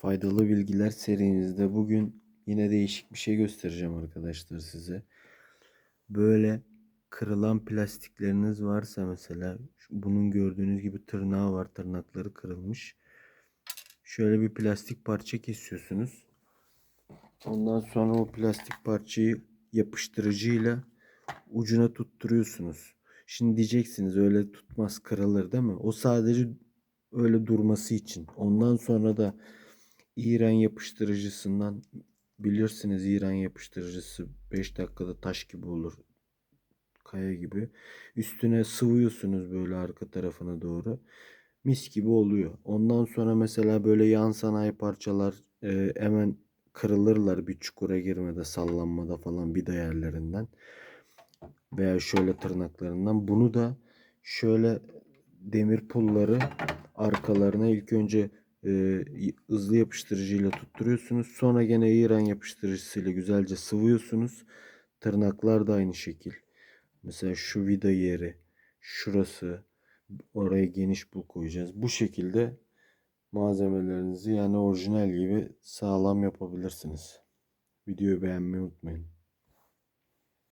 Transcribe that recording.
Faydalı Bilgiler serimizde bugün yine değişik bir şey göstereceğim arkadaşlar size. Böyle kırılan plastikleriniz varsa mesela bunun gördüğünüz gibi tırnağı var. Tırnakları kırılmış. Şöyle bir plastik parça kesiyorsunuz. Ondan sonra o plastik parçayı yapıştırıcıyla ucuna tutturuyorsunuz. Şimdi diyeceksiniz öyle tutmaz kırılır değil mi? O sadece öyle durması için. Ondan sonra da İran yapıştırıcısından bilirsiniz İran yapıştırıcısı 5 dakikada taş gibi olur. Kaya gibi. Üstüne sıvıyorsunuz böyle arka tarafına doğru. Mis gibi oluyor. Ondan sonra mesela böyle yan sanayi parçalar e, hemen kırılırlar bir çukura girmede sallanmada falan vida yerlerinden veya şöyle tırnaklarından. Bunu da şöyle demir pulları arkalarına ilk önce e, hızlı yapıştırıcıyla tutturuyorsunuz. Sonra gene İran yapıştırıcısıyla güzelce sıvıyorsunuz. Tırnaklar da aynı şekil. Mesela şu vida yeri, şurası, oraya geniş bul koyacağız. Bu şekilde malzemelerinizi yani orijinal gibi sağlam yapabilirsiniz. Videoyu beğenmeyi unutmayın.